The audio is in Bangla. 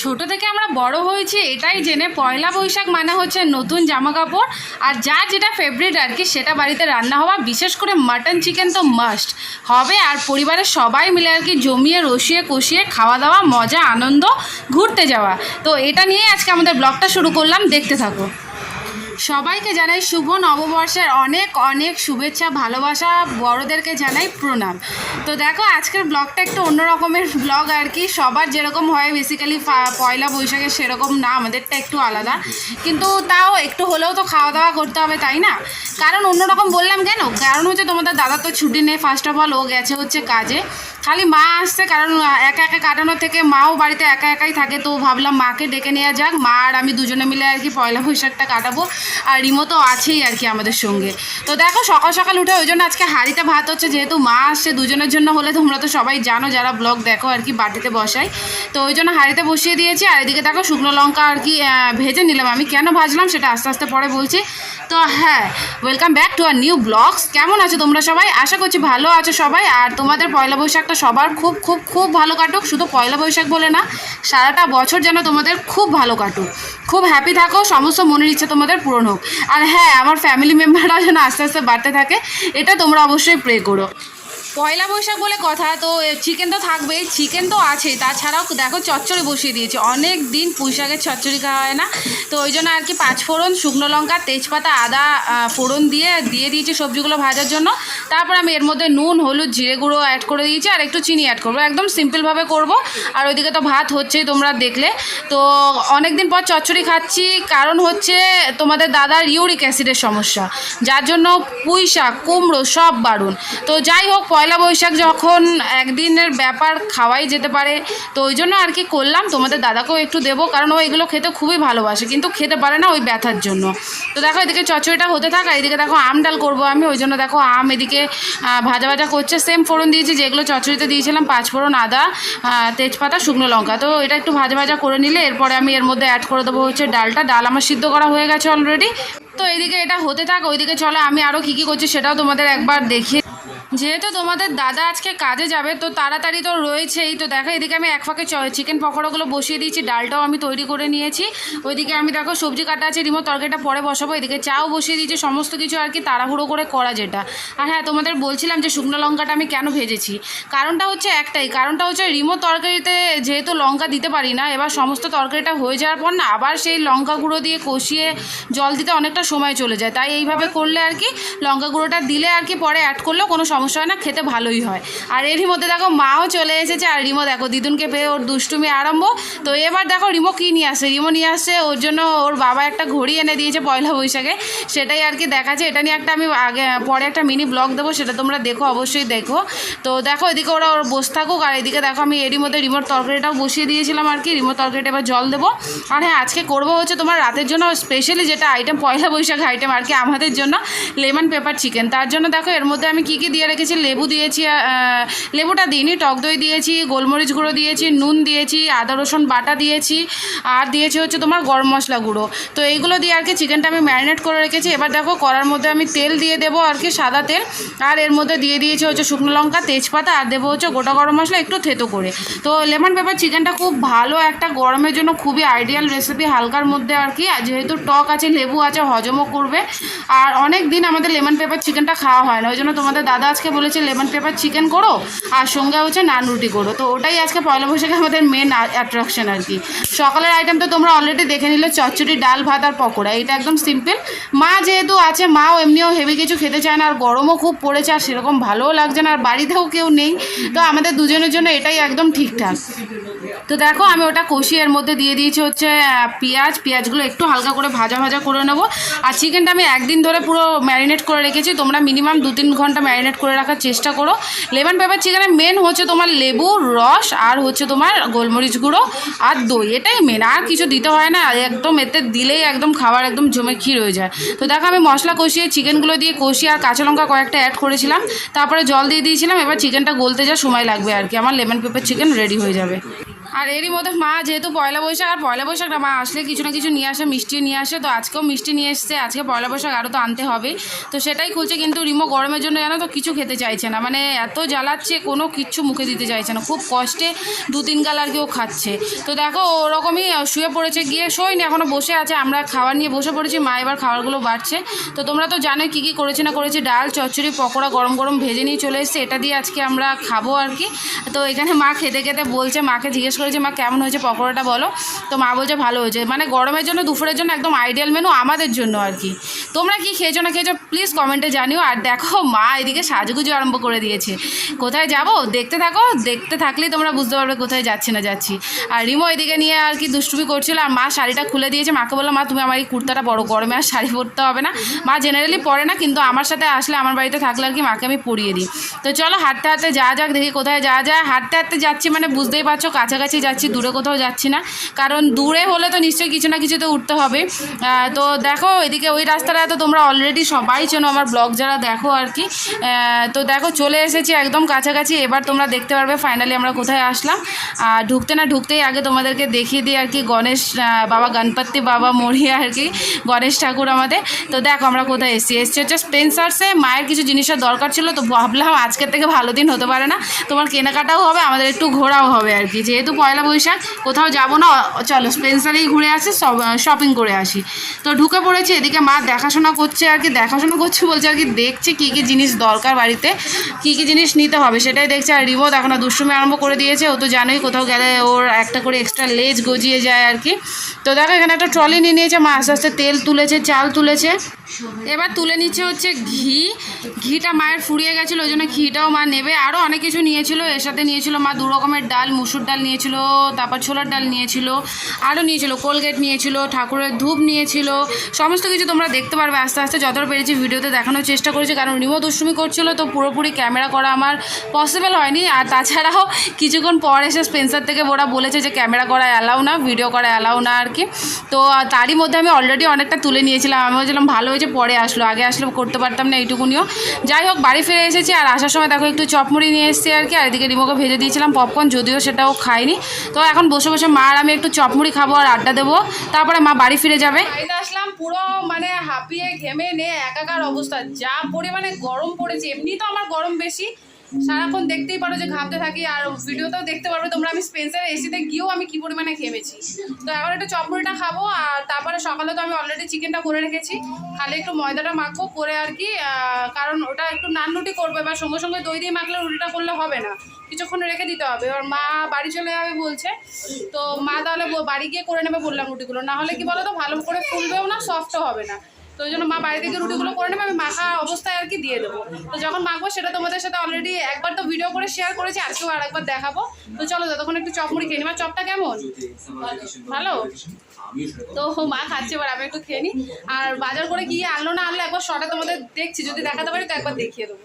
ছোট থেকে আমরা বড় হয়েছি, এটাই জেনে পয়লা বৈশাখ মানে হচ্ছে নতুন জামা কাপড় আর যা যেটা ফেভারিট আর কি, সেটা বাড়িতে রান্না হওয়া, বিশেষ করে মাটন চিকেন তো মাস্ট হবে আর পরিবারের সবাই মিলে আর কি জমিয়ে, রসিয়ে, কষিয়ে খাওয়া দাওয়া, মজা, আনন্দ, ঘুরতে যাওয়া। তো এটা নিয়ে আজকে আমাদের ব্লগটা শুরু করলাম, দেখতে থাকো। সবাইকে জানাই শুভ নববর্ষের অনেক অনেক শুভেচ্ছা, ভালোবাসা, বড়োদেরকে জানাই প্রণাম। তো দেখো, আজকের ব্লগটা একটু অন্য রকমের ব্লগ আর কি। সবার যেরকম হয় বেসিক্যালি পয়লা বৈশাখে সেরকম না, আমাদেরটা একটু আলাদা। কিন্তু তাও একটু হলেও তো খাওয়া দাওয়া করতে হবে, তাই না? কারণ অন্যরকম বললাম কেন? কারণ হচ্ছে তোমাদের দাদা তো ছুটি নেই ফার্স্ট অফ অল ও গেছে হচ্ছে কাজে। খালি মা আসছে, কারণ একা একা কাটানোর থেকে মাও বাড়িতে একা একাই থাকে, তো ভাবলাম মাকে ডেকে নেওয়া যাক। মা আর আমি দুজনে মিলে আর কি পয়লা বৈশাখটা কাটাবো, আর রিমো তো আছেই আর কি আমাদের সঙ্গে। তো দেখো, সকাল সকাল উঠে ওই জন্য আজকে হাঁড়িতে ভাত হচ্ছে, যেহেতু মা আসছে দুজনের জন্য হলে তোমরা তো সবাই জানো, যারা ব্লগ দেখো আর কি বাটিতে বসাই। তো ওই জন্য হাঁড়িতে বসিয়ে দিয়েছি, আর এদিকে দেখো শুকনো লঙ্কা আর কি ভেজে নিলাম। আমি কেন ভাজলাম সেটা আস্তে আস্তে পরে বলছি। তো হ্যাঁ welcome back to our new vlogs কেমন আছো তোমরা সবাই? আশা করছি ভালো আছো সবাই। আর তোমাদের পয়লা বৈশাখটা সবার খুব খুব খুব ভালো কাটুক। শুধু পয়লা বৈশাখ বলে না, সারাটা বছর যেন তোমাদের খুব ভালো কাটুক। খুব হ্যাপি থাকো, সমস্ত মনের ইচ্ছা তোমাদের পূরণ হোক। আর হ্যাঁ আমার ফ্যামিলি মেম্বাররাও যেন আস্তে আস্তে বাড়তে থাকে, এটা তোমরা অবশ্যই প্রে করো। পয়লা বৈশাখ বলে কথা, তো চিকেন তো থাকবেই চিকেন তো আছেই। তাছাড়াও দেখো চচ্চড়ি বসিয়ে দিয়েছি। অনেক দিন পুঁই শাকের চচ্চড়ি খাওয়া হয় না। তো ওই জন্য আর কি পাঁচ ফোড়ন, শুকনো লঙ্কা, তেজপাতা, আদা ফোড়ন দিয়ে দিয়ে দিয়েছি সবজিগুলো ভাজার জন্য। তারপর আমি এর মধ্যে নুন, হলুদ, জিরে গুঁড়ো অ্যাড করে দিয়েছি আর একটু চিনি অ্যাড করব। একদম সিম্পলভাবে করব। আর ওইদিকে তো ভাত হচ্ছেই তোমরা দেখলে। তো অনেক দিন পর চচ্চড়ি খাচ্ছি। কারণ হচ্ছে তোমাদের দাদার ইউরিক অ্যাসিডের সমস্যা। যার জন্য পুঁই শাক কুমড়ো সব বারণ তো যাই হোক পয়লা বৈশাখ যখন একদিনের ব্যাপার খাওয়াই যেতে পারে, তো ওই জন্য আর কি করলাম। তোমাদের দাদাকেও একটু দেবো, কারণ ও এগুলো খেতে খুবই ভালোবাসে, কিন্তু খেতে পারে না ওই ব্যথার জন্য। তো দেখো এদিকে চচ্চড়িটা হতে থাক, আর এদিকে দেখো আম ডাল করব আমি, ওই জন্য দেখো আম এদিকে ভাজা ভাজা করছে। সেম ফোড়ন দিয়েছি, যেগুলো চচ্চড়িতে দিয়েছিলাম পাঁচ ফোড়ন আদা তেজপাতা, শুকনো লঙ্কা। তো এটা একটু ভাজা ভাজা করে নিলে, এরপরে আমি এর মধ্যে অ্যাড করে দেবো হচ্ছে ডালটা। ডাল আমার সিদ্ধ করা হয়ে গেছে অলরেডি তো এদিকে এটা হতে থাক, ওইদিকে চলো, আমি আরও কী কী করছি সেটাও তোমাদের একবার দেখিয়ে যেহেতু তোমাদের দাদা আজকে কাজে যাবে, তো তাড়াতাড়ি তো রয়েছেই। তো দেখো, এদিকে আমি এক ফাঁকে চিকেন পকোড়াগুলো বসিয়ে দিয়েছি, ডালটাও আমি তৈরি করে নিয়েছি। ওইদিকে আমি দেখো, সবজি কাটা আছে রিমো তরকারিটা পরে বসাবো। এদিকে চাও বসিয়ে দিয়েছি, সমস্ত কিছু আর কি, তাড়াহুড়ো করে করা যেটা। আর হ্যাঁ তোমাদের বলছিলাম যে শুকনো লঙ্কাটা আমি কেন ভেজেছি। কারণটা হচ্ছে একটাই, কারণটা হচ্ছে রিমো তরকারিতে যেহেতু লঙ্কা দিতে পারি না, এবার সমস্ত তরকারিটা হয়ে যাওয়ার পর না, আবার সেই লঙ্কা গুঁড়ো দিয়ে কষিয়ে জল দিতে অনেকটা সময় চলে যায়। তাই এইভাবে করলে আর কি, লঙ্কা গুঁড়োটা দিলে আর কি পরে অ্যাড করলেও কোনো সমস্যা হয় না, খেতে ভালোই হয়। আর এরই মধ্যে দেখো মাও চলে এসেছে, আর রিমো দেখো, দিদুনকে পেয়ে ওর দুষ্টুমি আরম্ভ। তো এবার দেখো রিমো কী নিয়ে আসছে রিমো নিয়ে আসছে ওর জন্য ওর বাবা একটা ঘড়ি এনে দিয়েছে পয়লা বৈশাখে। সেটাই আর কি দেখাচ্ছে। এটা নিয়ে একটা আমি আগে, পরে একটা মিনি ব্লগ দেবো, সেটা তোমরা দেখো, অবশ্যই দেখো। তো দেখো, এদিকে ওরা ওর বসে থাকুক, আর এদিকে দেখো আমি এরই মধ্যে রিমোট তরকারিটাও বসিয়ে দিয়েছিলাম আর কি। রিমোট তরকারিটা এবার জল দেবো। আর হ্যাঁ আজকে করব হচ্ছে তোমার রাতের জন্য স্পেশালি যেটা আইটেম পয়লা বৈশাখ আইটেম আর কি আমাদের জন্য লেমন পেপার চিকেন তার জন্য দেখো এর মধ্যে আমি কী কী দিয়ে রেখেছি লেবু দিয়েছি লেবুটা দিইনি, টক দই দিয়েছি, গোলমরিচ গুঁড়ো দিয়েছি, নুন দিয়েছি, আদা, রসুন বাটা দিয়েছি, আর দিয়েছি হচ্ছে তোমার গরম মশলা গুঁড়ো। তো এইগুলো দিয়ে আর কি চিকেনটা আমি ম্যারিনেট করে রেখেছি। এবার দেখো করার মধ্যে আমি তেল দিয়ে দেবো আর কি সাদা তেল, আর এর মধ্যে দিয়ে দিয়েছি হচ্ছে শুকনো লঙ্কা, তেজপাতা, আর দেবো হচ্ছে গোটা গরম মশলা একটু থেতো করে। তো লেমন পেপার চিকেনটা খুব ভালো একটা গরমের জন্য খুবই আইডিয়াল রেসিপি হালকার মধ্যে আর কি যেহেতু টক আছে, লেবু আছে, হজমও করবে। আর অনেক দিন আমাদের লেমন পেপার চিকেনটা খাওয়া হয় না, ওই জন্য তোমাদের দাদা আজকে বলেছে লেমন পেপার চিকেন করো আর সঙ্গে হচ্ছে নান রুটি করো। তো ওটাই আজকে পয়লা বৈশাখে আমাদের মেন অ্যাট্রাকশন আর কি। সকালের আইটেম তো তোমরা অলরেডি দেখে নিলে, চচ্চড়ি, ডাল, ভাত আর পকোড়া। এটা একদম সিম্পল মা যেহেতু আছে, মাও এমনিও হেভি কিছু খেতে চায় না, আর গরমও খুব পড়েছে, আর সেরকম ভালোও লাগছে না, আর বাড়িতেও কেউ নেই। তো আমাদের দুজনের জন্য এটাই একদম ঠিকঠাক। তো দেখো, আমি ওটা কষিয়ে এর মধ্যে দিয়ে দিয়েছি হচ্ছে পেঁয়াজ। পেঁয়াজগুলো একটু হালকা করে ভাজা ভাজা করে নেব। আর চিকেনটা আমি একদিন ধরে পুরো ম্যারিনেট করে রেখেছি। তোমরা মিনিমাম দু তিন ঘণ্টা ম্যারিনেট করে রাখার চেষ্টা করো। লেমন পেপার চিকেনের মেন হচ্ছে তোমার লেবু, রস আর হচ্ছে তোমার গোলমরিচ গুঁড়ো আর দই। এটাই মেন আর কিছু দিতে হয় না। একদম এতে দিলেই একদম খাবার একদম জমে ক্ষীর হয়ে যায়। তো দেখো, আমি মশলা কষিয়ে চিকেনগুলো দিয়ে কষিয়ে আর কাঁচা লঙ্কা কয়েকটা অ্যাড করেছিলাম। তারপরে জল দিয়ে দিয়েছিলাম। এবার চিকেনটা গলতে যা সময় লাগবে আর কি। আমার লেমন পেপার চিকেন রেডি হয়ে যাবে। আর এরই মধ্যে মা যেহেতু পয়লা বৈশাখ, আর পয়লা বৈশাখ মা আসলে কিছু না কিছু নিয়ে আসে, মিষ্টি নিয়ে আসে, তো আজকেও মিষ্টি নিয়ে এসছে। আজকে পয়লা বৈশাখ আরও তো আনতে হবে। তো সেটাই খুলছে, কিন্তু রিমো গরমের জন্য জানো তো কিছু খেতে চাইছে না। মানে এত জ্বালাচ্ছে, কোনো কিচ্ছু মুখে দিতে চাইছে না। খুব কষ্টে দু তিন গাল আর কি ও খাচ্ছে। তো দেখো, ওরকমই শুয়ে পড়েছে, গিয়ে শোয়নি এখনও বসে আছে। আমরা খাবার নিয়ে বসে পড়েছি, মা এবার খাবারগুলো বাড়ছে। তো তোমরা তো জানো কী কী করেছে না করেছে, ডাল, চচ্চড়ি, পকোড়া গরম গরম ভেজে নিয়ে চলে এসেছে। এটা দিয়ে আজকে আমরা খাব আর কি। তো এখানে মা খেতে খেতে বলছে, মাকে জিজ্ঞেস করেছে মা, কেমন হয়েছে পকোড়াটা বলো? তো মা বলছে, ভালো হয়েছে। মানে গরমের জন্য দুপুরের জন্য একদম আইডিয়াল মেনু আমাদের জন্য আর কি। তোমরা কি খেয়েছো না খেয়েছো প্লিজ কমেন্টে জানিও। আর দেখো, মা এদিকে সাজুগুজু আরম্ভ করে দিয়েছে। কোথায় যাব? দেখতে থাকো। দেখতে থাকলেই তোমরা বুঝতে পারবে কোথায় যাচ্ছি না যাচ্ছি। আর রিমো এদিকে নিয়ে আর কি দুষ্টুমি করছিল। আর মা শাড়িটা খুলে দিয়েছে। মাকে বললাম, মা, তুমি আমার এই কুর্তাটা বড় গরমে আর শাড়ি পরতে হবে না। মা জেনারেলি পরে না, কিন্তু আমার সাথে আসলে আমার বাড়িতে থাকলে আর কি মাকে আমি পরিয়ে দিই। তো চলো, হাঁটতে হাঁটতে যা যাক, দেখি কোথায় যাওয়া যায়। হাঁটতে হাঁটতে যাচ্ছি মানে বুঝতেই পারছ, কাছাকাছি যাচ্ছি, দূরে কোথাও যাচ্ছি না। কারণ দূরে হলে তো নিশ্চয়ই কিছু না কিছু তো উঠতে হবে। তো দেখো, এদিকে ওই রাস্তাটা তো তোমরা অলরেডি সবাই চেনো, আমার ব্লগ যারা দেখো আর কি। তো দেখো, চলে এসেছি একদম কাছাকাছি। এবার তোমরা দেখতে পারবে ফাইনালি আমরা কোথায় আসলাম। আর ঢুকতে না ঢুকতেই আগে তোমাদেরকে দেখিয়ে দিই আর কি, গণেশ বাবা গণপতি বাবা মরিয়া আর কি, গণেশ ঠাকুর আমাদের। তো দেখো আমরা কোথায় এসেছি। এসছি হচ্ছে স্পেন্সার্সে মায়ের কিছু জিনিসের দরকার ছিল, তো ভাবলাম আজকের থেকে ভালো দিন হতে পারে না। তোমার কেনাকাটাও হবে, আমাদের একটু ঘোরাও হবে আর কি। যেহেতু পয়লা বৈশাখ, কোথাও যাব না, চলো স্পেন্সারেই ঘুরে আসি শপিং করে আসি। তো ঢুকে পড়েছি, এদিকে মা দেখাশোনা করছে আর কি, দেখাশোনা করছে বলছে আর কি, দেখছে কী কী জিনিস দরকার বাড়িতে, কী কী জিনিস নিতে হবে, সেটাই দেখছে আর রিমো এখনও দুষ্টুমি আরম্ভ করে দিয়েছে, ও তো জানোই কোথাও গেলে ওর একটা করে এক্সট্রা লেজ গজিয়ে যায় আর কি। তো দেখো এখানে একটা ট্রলি নিয়ে নিয়েছে, মা আস্তে আস্তে তেল তুলেছে, চাল তুলেছে। এবার তুলে নিচ্ছে হচ্ছে ঘি। ঘিটা মায়ের ফুরিয়ে গেছিল, ওই জন্য ঘিটাও মা নেবে। আরও অনেক কিছু নিয়েছিল, এর সাথে নিয়েছিল মা দু রকমের ডাল, মুসুর ডাল নিয়েছিল, তারপর ছোলার ডাল নিয়েছিল আরও নিয়েছিল, কোলগেট নিয়েছিল, ঠাকুরের ধূপ নিয়েছিল, সমস্ত কিছু তোমরা দেখতে পারবে আস্তে আস্তে। যতটা পেরেছি ভিডিওতে দেখানোর চেষ্টা করেছি, কারণ রিমো দুষ্টুমি করছিল, তো পুরোপুরি ক্যামেরা করা আমার পসিবল হয়নি। আর তাছাড়াও কিছুক্ষণ পর এসে স্পেন্সার থেকে ওরা বলেছে যে ক্যামেরা করা অ্যালাউ না ভিডিও করা অ্যালাউ না আর কি। তো তারই মধ্যে আমি অলরেডি অনেকটা তুলে নিয়েছিলাম। আমি বলছিলাম ভালো হয়েছে পরে আসলো, আগে আসলে করতে পারতাম না এইটুকুনিও। যাই হোক, বাড়ি ফিরে এসেছি আর আসার সময় দেখো একটু চপমুড়ি নিয়ে এসেছি আর কি, আর এদিকে রিমোকে ভেজে দিয়েছিলাম পপকর্ন যদিও সেটাও খাইনি। তো এখন বসে বসে মা আর আমি একটু চপমুড়ি খাব আর আড্ডা দেবো। তারপরে মা বাড়ি ফিরে যাবে। আসলাম, পুরো মানে হাঁপিয়ে ঘেমে নে একাকার অবস্থা। যা পরিমাণে গরম পড়েছে এমনি তো আমার গরম বেশি। সারাক্ষণ দেখতেই পারো যে ঘামতে থাকি আর ভিডিওতেও দেখতে পারবে তোমরা আমি স্পেন্সার এসিতে গিয়েও আমি কী পরিমাণে ঘেমেছি। তো এখন একটু চপমুড়িটা খাব আর তারপরে সকালে তো আমি অলরেডি চিকেনটা করে রেখেছি। খালি একটু ময়দাটা মাখবো করে আর কি কারণ ওটা একটু নান রুটি করব। এবার সঙ্গে সঙ্গে দই দিয়ে মাখলে রুটিটা করলে হবে না। কিছুক্ষণ রেখে দিতে হবে। এবার মা বাড়ি চলে যাবে বলছে। তো মা তাহলে বাড়ি গিয়ে করে নেবে বললাম রুটিগুলো। না হলে কি বলো তো ভালো করে ফুলবেও না সফটও হবে না। তো ওই জন্য মা বাড়ি থেকে রুটিগুলো করে নেবে, আমি মাখা অবস্থায় আর কি দিয়ে দেবো। তো যখন মাখবো সেটা তোমাদের সাথে অলরেডি একবার তো ভিডিও করে শেয়ার করেছি, আজকেও আর একবার দেখাবো। তো চলো যতক্ষণ একটু চপ মুড়ি খেয়ে নিই। চপটা কেমন? ভালো? তো মা খাচ্ছে, এবার আমি একটু খেয়ে নিই। আর বাজার করে কি আনলো না আনলো একবার শটা তোমাদের দেখছি, যদি দেখাতে পারি তো একবার দেখিয়ে দেবো।